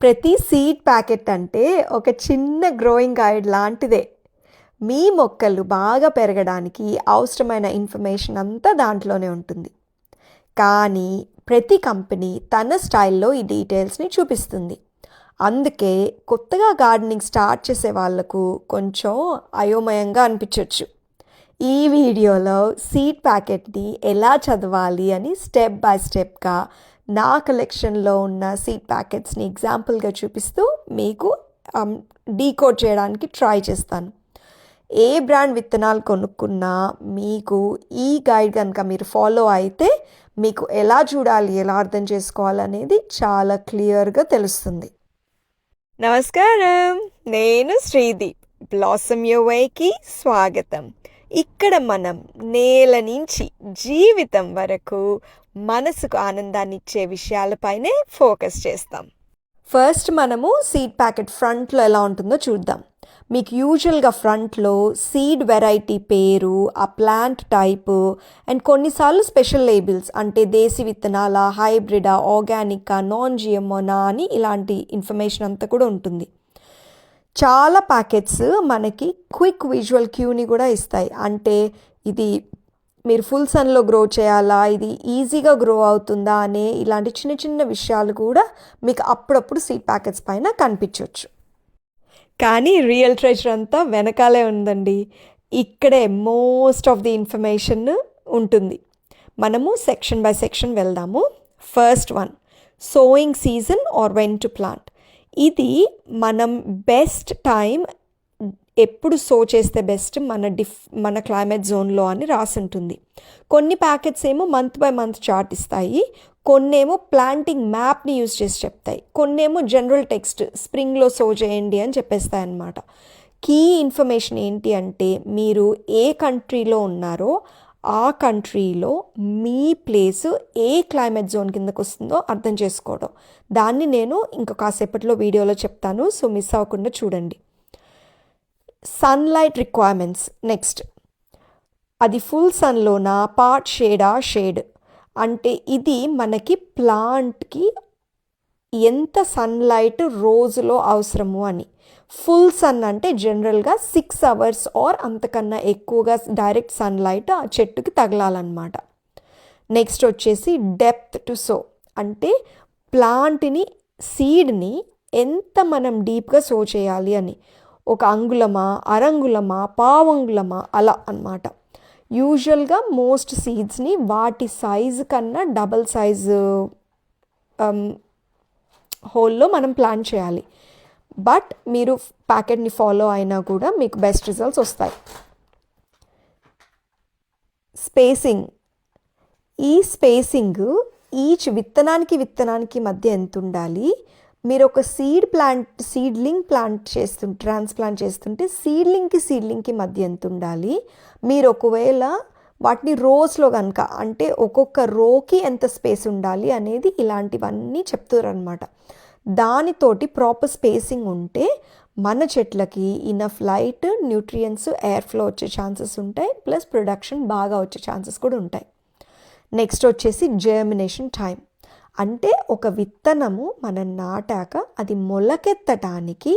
ప్రతి seed packet అంటే ఒక చిన్న గ్రోయింగ్ గైడ్ లాంటిదే. మీ మొక్కలు బాగా పెరగడానికి అవసరమైన ఇన్ఫర్మేషన్ అంతా దాంట్లోనే ఉంటుంది. కానీ ప్రతి కంపెనీ తన స్టైల్లో ఈ డీటెయిల్స్ని చూపిస్తుంది. అందుకే కొత్తగా గార్డెనింగ్ స్టార్ట్ చేసే వాళ్ళకు కొంచెం అయోమయంగా అనిపించవచ్చు ఈ వీడియోలో సీడ్ ప్యాకెట్ని ఎలా చదవాలి అని స్టెప్ బై స్టెప్గా నా కలెక్షన్లో ఉన్న సీడ్ ప్యాకెట్స్ని ఎగ్జాంపుల్గా చూపిస్తూ మీకు um, డీకోడ్ చేయడానికి ట్రై చేస్తాను. ఏ బ్రాండ్ విత్తనాలు కొనుక్కున్నా మీకు ఈ గైడ్ కనుక మీరు ఫాలో అయితే మీకు ఎలా చూడాలి ఎలా అర్థం చేసుకోవాలనేది చాలా క్లియర్గా తెలుస్తుంది. నమస్కారం నేను శ్రీదీప్. బ్లాసమ్ యువైకి స్వాగతం. ఇక్కడ మనం నేల నుంచి జీవితం వరకు మనసుకు ఆనందాన్ని ఇచ్చే విషయాలపైనే ఫోకస్ చేస్తాం. ఫస్ట్ మనము సీడ్ ప్యాకెట్ ఫ్రంట్లో ఎలా ఉంటుందో చూద్దాం. మీకు యూజువల్గా ఫ్రంట్లో సీడ్ వెరైటీ పేరు ఆ ప్లాంట్ టైపు అండ్ కొన్నిసార్లు స్పెషల్ లేబుల్స్ అంటే దేశీ విత్తనాల హైబ్రిడా ఆర్గానికా నాన్ జిఎంఓనా అని ఇలాంటి ఇన్ఫర్మేషన్ అంతా కూడా ఉంటుంది. చాలా ప్యాకెట్స్ మనకి క్విక్ విజువల్ క్యూని కూడా ఇస్తాయి. అంటే ఇది మీరు ఫుల్ సన్లో గ్రో చేయాలా ఇది ఈజీగా గ్రో అవుతుందా అనే ఇలాంటి చిన్న చిన్న విషయాలు కూడా మీకు అప్పుడప్పుడు సీడ్ ప్యాకెట్స్ పైన కనిపించవచ్చు కానీ రియల్ ట్రెజర్ అంతా వెనకాలే ఉందండి. ఇక్కడే మోస్ట్ ఆఫ్ ది ఇన్ఫర్మేషన్ ఉంటుంది. మనము సెక్షన్ బై సెక్షన్ వెళ్దాము. First one sowing season or when to plant. ఇది మనం బెస్ట్ టైం ఎప్పుడు సో చేస్తే బెస్ట్ మన డిఫ్ మన క్లైమేట్ జోన్లో అని రాసి ఉంటుంది. కొన్ని ప్యాకెట్స్ ఏమో మంత్ బై మంత్ చార్ట్ ఇస్తాయి. కొన్నేమో ప్లాంటింగ్ మ్యాప్ని యూజ్ చేసి చెప్తాయి. కొన్నేమో జనరల్ టెక్స్ట్ స్ప్రింగ్లో సో చేయండి అని చెప్పేస్తాయి అన్నమాట. కీ ఇన్ఫర్మేషన్ ఏంటి అంటే మీరు ఏ కంట్రీలో ఉన్నారో ఆ కంట్రీలో మీ ప్లేస్ ఏ క్లైమేట్ జోన్ కిందకు వస్తుందో అర్థం చేసుకోవడం. దాన్ని నేను ఇంకా కాసేపట్లో వీడియోలో చెప్తాను సో మిస్ అవ్వకుండా చూడండి. సన్లైట్ రిక్వైర్మెంట్స్ నెక్స్ట్ అది ఫుల్ సన్లోనా పార్ట్ షేడా షేడ్ అంటే ఇది మనకి ప్లాంట్కి ఎంత సన్లైట్ రోజులో అవసరము అని. ఫుల్ సన్ అంటే జనరల్గా సిక్స్ అవర్స్ ఆర్ అంతకన్నా ఎక్కువగా డైరెక్ట్ సన్లైట్ ఆ చెట్టుకి తగలాలన్నమాట. నెక్స్ట్ వచ్చేసి డెప్త్ టు సో అంటే ప్లాంట్ని సీడ్ని ఎంత మనం డీప్గా సో చేయాలి అని. ఒక అంగుళమా అరంగుళమా పావంగుళమా అలా అన్నమాట. యూజువల్గా మోస్ట్ సీడ్స్ని వాటి సైజు కన్నా డబల్ సైజు హోల్లో మనం ప్లాన్ చేయాలి. బట్ మీరు ప్యాకెట్ని ఫాలో అయినా కూడా మీకు బెస్ట్ రిజల్ట్స్ వస్తాయి. స్పేసింగ్. ఈ స్పేసింగ్ ఈచ్ విత్తనానికి విత్తనానికి మధ్య ఎంత ఉండాలి? మీరు ఒక సీడ్ ప్లాంట్ సీడ్లింగ్ ప్లాంట్ చేస్తు ట్రాన్స్ప్లాంట్ చేస్తుంటే సీడ్లింగ్కి సీడ్లింగ్కి మధ్య ఎంత ఉండాలి? మీరు ఒకవేళ వాటిని రోస్లో కనుక అంటే ఒక్కొక్క రోకి ఎంత స్పేస్ ఉండాలి అనేది ఇలాంటివన్నీ చెప్తారనమాట దానితోటి ప్రాపర్ స్పేసింగ్ ఉంటే మన చెట్లకి enough light nutrients air flow వచ్చే ఛాన్సెస్ ఉంటాయి ప్లస్ ప్రొడక్షన్ బాగా వచ్చే ఛాన్సెస్ కూడా ఉంటాయి. నెక్స్ట్ వచ్చేసి జర్మినేషన్ టైం అంటే ఒక విత్తనము మనం నాటాక అది మొలకెత్తటానికి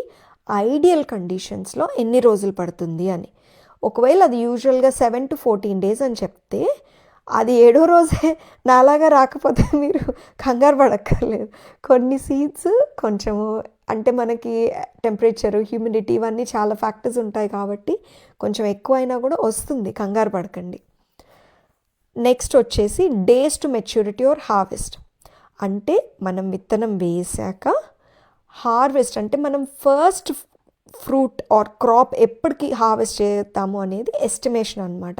ఐడియల్ కండిషన్స్లో ఎన్ని రోజులు పడుతుంది అని. ఒకవేళ అది యూజువల్గా సెవెన్ టు ఫోర్టీన్ డేస్ అని చెప్తే అది ఏడో రోజే నాలాగా రాకపోతే మీరు కంగారు పడక్కర్లేదు. కొన్ని సీడ్స్ కొంచెము అంటే మనకి టెంపరేచర్ హ్యూమిడిటీ ఇవన్నీ చాలా ఫ్యాక్టర్స్ ఉంటాయి కాబట్టి కొంచెం ఎక్కువైనా కూడా వస్తుంది కంగారు పడకండి. నెక్స్ట్ వచ్చేసి days to maturity or harvest అంటే మనం విత్తనం వేసాక హార్వెస్ట్ అంటే మనం ఫస్ట్ ఫ్రూట్ ఆర్ క్రాప్ ఎప్పటికి హార్వెస్ట్ చేస్తాము అనేది ఎస్టిమేషన్ అనమాట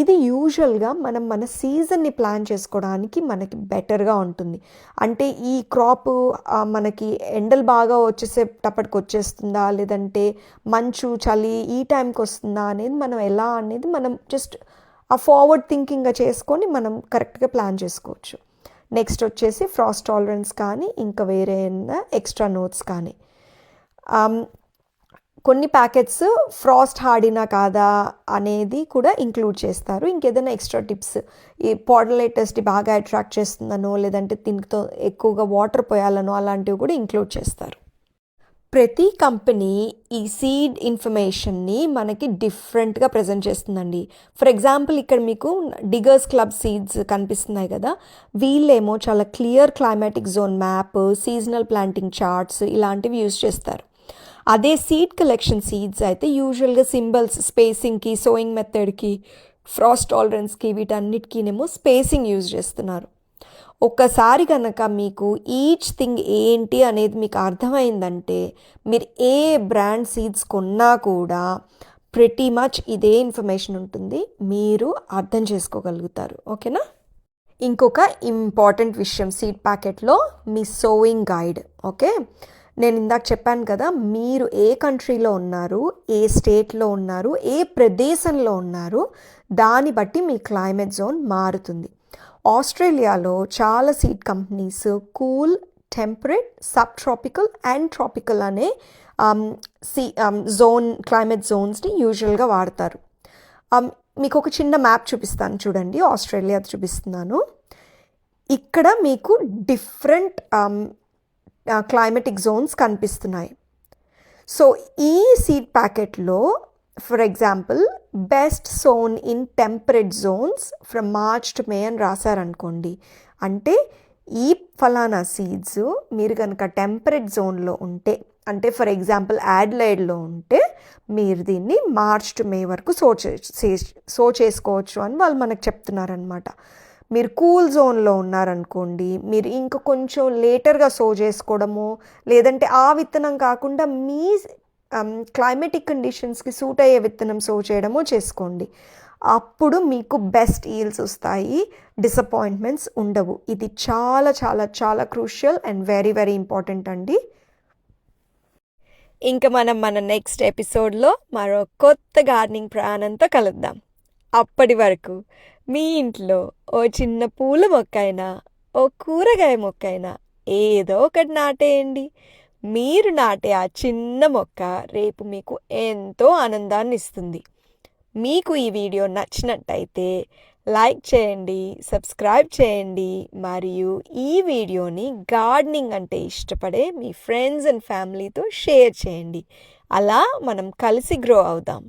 ఇది యూజువల్గా మనం మన సీజన్ని ప్లాన్ చేసుకోవడానికి మనకి బెటర్గా ఉంటుంది. అంటే ఈ క్రాప్ మనకి ఎండలు బాగా వచ్చేసేటప్పటికి వచ్చేస్తుందా లేదంటే మంచు చలి ఈ టైంకి వస్తుందా అనేది మనం ఎలా అనేది మనం జస్ట్ ఆ ఫార్వర్డ్ థింకింగ్గా చేసుకొని మనం కరెక్ట్గా ప్లాన్ చేసుకోవచ్చు. నెక్స్ట్ వచ్చేసి ఫ్రాస్ట్ టాలరెన్స్ కానీ ఇంకా వేరే ఎక్స్ట్రా నోట్స్ కానీ. కొన్ని ప్యాకెట్స్ ఫ్రాస్ట్ హార్డినా కాదా అనేది కూడా ఇంక్లూడ్ చేస్తారు. ఇంకేదైనా ఎక్స్ట్రా టిప్స్? ఈ పాడలేటెస్ట్ బాగా అట్రాక్ట్ చేస్తుందనో లేదంటే దీనితో ఎక్కువగా వాటర్ పోయాలనో అలాంటివి కూడా ఇంక్లూడ్ చేస్తారు. ప్రతి కంపెనీ ఈ సీడ్ ఇన్ఫర్మేషన్ని మనకి డిఫరెంట్గా ప్రజెంట్ చేస్తుందండి. ఫర్ ఎగ్జాంపుల్ ఇక్కడ మీకు డిగర్స్ క్లబ్ సీడ్స్ కనిపిస్తున్నాయి కదా? వీళ్ళేమో చాలా clear climatic zone map seasonal planting charts ఇలాంటివి యూజ్ చేస్తారు. అదే సీడ్ కలెక్షన్ సీడ్స్ అయితే యూజువల్గా సింబల్స్ స్పేసింగ్కి సోయింగ్ మెథడ్కి ఫ్రాస్ట్ టాలరెన్స్కి వీటన్నిటికీనేమో స్పేసింగ్ యూజ్ చేస్తున్నారు. ఒక్కసారి కనుక మీకు ఈచ్ థింగ్ ఏంటి అనేది మీకు అర్థమైందంటే మీరు ఏ బ్రాండ్ సీడ్స్ కొన్నా కూడా ప్రతి మచ్ ఇదే ఇన్ఫర్మేషన్ ఉంటుంది. మీరు అర్థం చేసుకోగలుగుతారు. ఓకేనా? ఇంకొక ఇంపార్టెంట్ విషయం సీడ్ ప్యాకెట్లో మీ సోయింగ్ గైడ్ ఓకే? నేను ఇందాక చెప్పాను కదా మీరు ఏ కంట్రీలో ఉన్నారు ఏ స్టేట్లో ఉన్నారు ఏ ప్రదేశంలో ఉన్నారు దాన్ని బట్టి మీ క్లైమేట్ జోన్ మారుతుంది. ఆస్ట్రేలియాలో చాలా seed companies cool temperate subtropical and tropical అనే సీ జోన్ క్లైమేట్ జోన్స్ని యూజువల్గా వాడతారు. మీకు ఒక చిన్న మ్యాప్ చూపిస్తాను చూడండి ఆస్ట్రేలియా చూపిస్తున్నాను. ఇక్కడ మీకు డిఫరెంట్ క్లైమేటిక్ జోన్స్ కనిపిస్తున్నాయి. సో ఈ సీడ్ ప్యాకెట్లో for example best sown in temperate zones from March to May అని రాశారనుకోండి. అంటే ఈ ఫలానా సీడ్స్ మీరు కనుక టెంపరేట్ జోన్లో ఉంటే అంటే ఫర్ ఎగ్జాంపుల్ యాడ్లైడ్లో ఉంటే మీరు దీన్ని మార్చ్ టు మే వరకు సో చే సో చేసుకోవచ్చు అని వాళ్ళు మనకు చెప్తున్నారనమాట మీరు కూల్ జోన్లో ఉన్నారనుకోండి మీరు ఇంకా కొంచెం లేటర్గా సో చేసుకోవడము లేదంటే ఆ విత్తనం కాకుండా మీ క్లైమేటిక్ కండిషన్స్కి సూట్ అయ్యే విత్తనం సో చేయడము చేసుకోండి. అప్పుడు మీకు బెస్ట్ ఈల్స్ వస్తాయి డిసప్పాయింట్మెంట్స్ ఉండవు. ఇది చాలా చాలా చాలా crucial and very very important అండి. ఇంకా మనం మన నెక్స్ట్ ఎపిసోడ్లో మరో కొత్త గార్డెనింగ్ ప్రయాణంతో కలుద్దాం. అప్పటి వరకు మీ ఇంట్లో ఓ చిన్న పూల మొక్క అయినా ఓ కూరగాయ మొక్క అయినా ఏదో ఒకటి నాటేయండి. మీరు నాటే ఆ చిన్న మొక్క రేపు మీకు ఎంతో ఆనందాన్ని ఇస్తుంది మీకు ఈ వీడియో నచ్చినట్టయితే లైక్ చేయండి సబ్స్క్రైబ్ చేయండి మరియు ఈ వీడియోని గార్డెనింగ్ అంటే ఇష్టపడే మీ ఫ్రెండ్స్ అండ్ ఫ్యామిలీతో షేర్ చేయండి. అలా మనం కలిసి గ్రో అవుదాం.